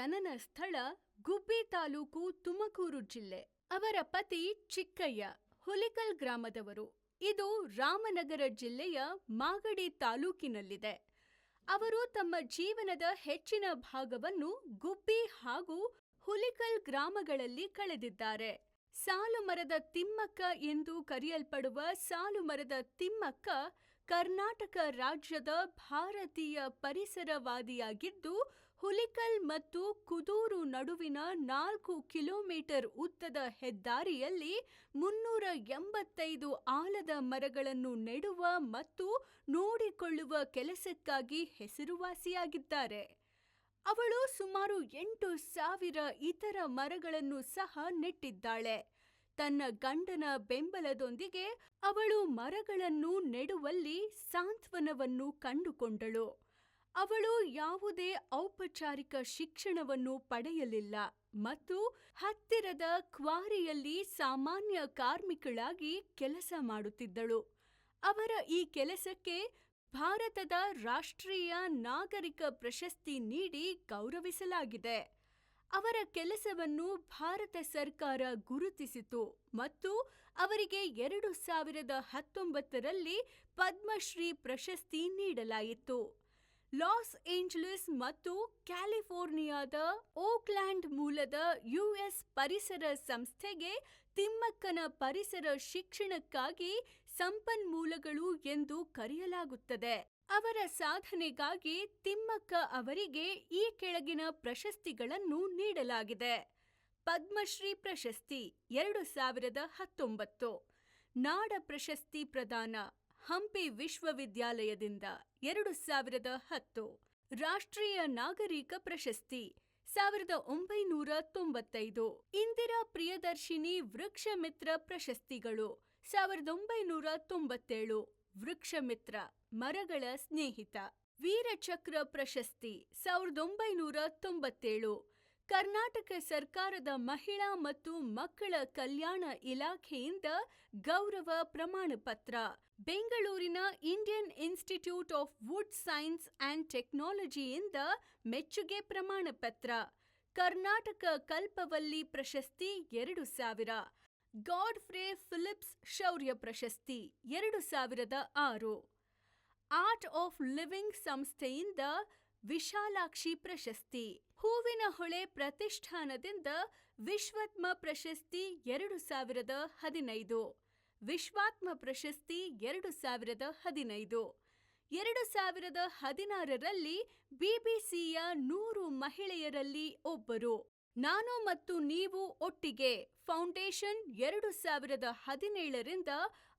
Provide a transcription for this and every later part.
ಜನನ ಸ್ಥಳ ಗುಬ್ಬಿ ತಾಲೂಕು ತುಮಕೂರು ಜಿಲ್ಲೆ. ಅವರ ಪತಿ ಚಿಕ್ಕಯ್ಯ, ಹುಲಿಕಲ್ ಗ್ರಾಮದವರು. ಇದು ರಾಮನಗರ ಜಿಲ್ಲೆಯ ಮಾಗಡಿ ತಾಲೂಕಿನಲ್ಲಿದೆ. ಅವರು ತಮ್ಮ ಜೀವನದ ಹೆಚ್ಚಿನ ಭಾಗವನ್ನು ಗುಬ್ಬಿ ಹಾಗೂ ಹುಲಿಕಲ್ ಗ್ರಾಮಗಳಲ್ಲಿ ಕಳೆದಿದ್ದಾರೆ. ಸಾಲುಮರದ ತಿಮ್ಮಕ್ಕ ಎಂದು ಕರೆಯಲ್ಪಡುವ ಸಾಲುಮರದ ತಿಮ್ಮಕ್ಕ ಕರ್ನಾಟಕ ರಾಜ್ಯದ ಭಾರತೀಯ ಪರಿಸರವಾದಿಯಾಗಿದ್ದು, ಹುಲಿಕಲ್ ಮತ್ತು ಕುದೂರು ನಡುವಿನ ನಾಲ್ಕು ಕಿಲೋಮೀಟರ್ ಉದ್ದದ ಹೆದ್ದಾರಿಯಲ್ಲಿ ಮುನ್ನೂರ ಎಂಬತ್ತೈದು ಆಲದ ಮರಗಳನ್ನು ನೆಡುವ ಮತ್ತು ನೋಡಿಕೊಳ್ಳುವ ಕೆಲಸಕ್ಕಾಗಿ ಹೆಸರುವಾಸಿಯಾಗಿದ್ದಾರೆ. ಅವಳು ಸುಮಾರು ಎಂಟು ಸಾವಿರ ಇತರ ಮರಗಳನ್ನು ಸಹ ನೆಟ್ಟಿದ್ದಾಳೆ. ತನ್ನ ಗಂಡನ ಬೆಂಬಲದೊಂದಿಗೆ ಅವಳು ಮರಗಳನ್ನು ನೆಡುವಲ್ಲಿ ಸಾಂತ್ವನವನ್ನು ಕಂಡುಕೊಂಡಳು. ಅವಳು ಯಾವುದೇ ಔಪಚಾರಿಕ ಶಿಕ್ಷಣವನ್ನು ಪಡೆಯಲಿಲ್ಲ ಮತ್ತು ಹತ್ತಿರದ ಕ್ವಾರಿಯಲ್ಲಿ ಸಾಮಾನ್ಯ ಕಾರ್ಮಿಕಳಾಗಿ ಕೆಲಸ ಮಾಡುತ್ತಿದ್ದಳು. ಅವರ ಈ ಕೆಲಸಕ್ಕೆ ಭಾರತದ ರಾಷ್ಟ್ರೀಯ ನಾಗರಿಕ ಪ್ರಶಸ್ತಿ ನೀಡಿ ಗೌರವಿಸಲಾಗಿದೆ. ಅವರ ಕೆಲಸವನ್ನು ಭಾರತ ಸರ್ಕಾರ ಗುರುತಿಸಿತು ಮತ್ತು ಅವರಿಗೆ ಎರಡು ಸಾವಿರದ ಹತ್ತೊಂಬತ್ತರಲ್ಲಿ ಪದ್ಮಶ್ರೀ ಪ್ರಶಸ್ತಿ ನೀಡಲಾಯಿತು. ಲಾಸ್ ಏಂಜಲೀಸ್ ಮತ್ತು ಕ್ಯಾಲಿಫೋರ್ನಿಯಾದ ಓಕ್ಲ್ಯಾಂಡ್ ಮೂಲದ ಯುಎಸ್ ಪರಿಸರ ಸಂಸ್ಥೆಗೆ ತಿಮ್ಮಕ್ಕನ ಪರಿಸರ ಶಿಕ್ಷಣಕ್ಕಾಗಿ ಸಂಪನ್ಮೂಲಗಳು ಎಂದು ಕರೆಯಲಾಗುತ್ತದೆ. ಅವರ ಸಾಧನೆಗಾಗಿ ತಿಮ್ಮಕ್ಕ ಅವರಿಗೆ ಈ ಕೆಳಗಿನ ಪ್ರಶಸ್ತಿಗಳನ್ನು ನೀಡಲಾಗಿದೆ. ಪದ್ಮಶ್ರೀ ಪ್ರಶಸ್ತಿ ಎರಡು ಸಾವಿರದ ಹತ್ತೊಂಬತ್ತು. ನಾಡ ಪ್ರಶಸ್ತಿ ಪ್ರದಾನ ಹಂಪಿ ವಿಶ್ವವಿದ್ಯಾಲಯದಿಂದ ಎರಡು ಸಾವಿರದ ಹತ್ತು. ರಾಷ್ಟ್ರೀಯ ನಾಗರಿಕ ಪ್ರಶಸ್ತಿ ಸಾವಿರದ ಒಂಬೈನೂರ ತೊಂಬತ್ತೈದು. ಇಂದಿರಾ ಪ್ರಿಯದರ್ಶಿನಿ ವೃಕ್ಷ ಮಿತ್ರ ಪ್ರಶಸ್ತಿಗಳು ಸಾವಿರದ ಒಂಬೈನೂರ ತೊಂಬತ್ತೇಳು. ವೃಕ್ಷ ಮಿತ್ರ ಮರಗಳ ಸ್ನೇಹಿತ, ವೀರಚಕ್ರ ಪ್ರಶಸ್ತಿ ಸಾವಿರದ ಒಂಬೈನೂರ ತೊಂಬತ್ತೇಳು, ಕರ್ನಾಟಕ ಸರ್ಕಾರದ ಮಹಿಳಾ ಮತ್ತು ಮಕ್ಕಳ ಕಲ್ಯಾಣ ಇಲಾಖೆಯಿಂದ ಗೌರವ ಪ್ರಮಾಣ ಪತ್ರ ಬೆಂಗಳೂರಿನ Indian Institute of Wood Science and ಟೆಕ್ನಾಲಜಿಯಿಂದ ಮೆಚ್ಚುಗೆ ಪ್ರಮಾಣ ಪತ್ರ ಕರ್ನಾಟಕ ಕಲ್ಪವಲ್ಲಿ ಪ್ರಶಸ್ತಿ ಎರಡು ಸಾವಿರ ಗಾಡ್ಫ್ರೇ ಫಿಲಿಪ್ಸ್ ಶೌರ್ಯ ಪ್ರಶಸ್ತಿ, ಎರಡು ಸಾವಿರದ ಆರು. ಆರ್ಟ್ ಆಫ್ ಲಿವಿಂಗ್ ಸಂಸ್ಥೆಯಿಂದ ವಿಶಾಲಾಕ್ಷಿ ಪ್ರಶಸ್ತಿ, ಹೂವಿನ ಹೊಳೆ ಪ್ರತಿಷ್ಠಾನದಿಂದ ವಿಶ್ವತ್ಮ ಪ್ರಶಸ್ತಿ, ಎರಡು ಸಾವಿರದ ಹದಿನೈದು. ವಿಶ್ವಾತ್ಮ ಪ್ರಶಸ್ತಿ, ಎರಡು ಸಾವಿರದ ಹದಿನೈದು. ಎರಡು ಸಾವಿರದ ಹದಿನಾರರಲ್ಲಿ ಬಿಬಿಸಿಯ ನೂರು ಮಹಿಳೆಯರಲ್ಲಿ ಒಬ್ಬರು. ನಾನು ಮತ್ತು ನೀವು ಒಟ್ಟಿಗೆ ಫೌಂಡೇಶನ್ ಎರಡು ಸಾವಿರದ ಹದಿನೇಳರಿಂದ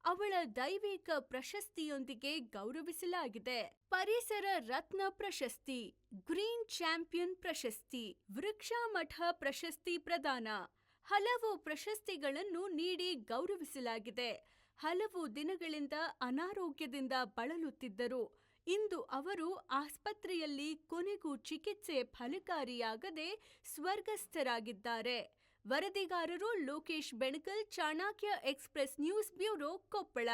ಅವಳ ದೈವಿಕ ಪ್ರಶಸ್ತಿಯೊಂದಿಗೆ ಗೌರವಿಸಲಾಗಿದೆ. ಪರಿಸರ ರತ್ನ ಪ್ರಶಸ್ತಿ, ಗ್ರೀನ್ ಚಾಂಪಿಯನ್ ಪ್ರಶಸ್ತಿ, ವೃಕ್ಷಮಠ ಪ್ರಶಸ್ತಿ ಪ್ರದಾನ, ಹಲವು ಪ್ರಶಸ್ತಿಗಳನ್ನು ನೀಡಿ ಗೌರವಿಸಲಾಗಿದೆ. ಹಲವು ದಿನಗಳಿಂದ ಅನಾರೋಗ್ಯದಿಂದ ಬಳಲುತ್ತಿದ್ದರು. ಇಂದು ಅವರು ಆಸ್ಪತ್ರೆಯಲ್ಲಿ ಕೊನೆಗೂ ಚಿಕಿತ್ಸೆ ಫಲಕಾರಿಯಾಗದೆ ಸ್ವರ್ಗಸ್ಥರಾಗಿದ್ದಾರೆ. ವರದಿಗಾರರು Lokesh Benakal Chanakya express news bureau Koppal.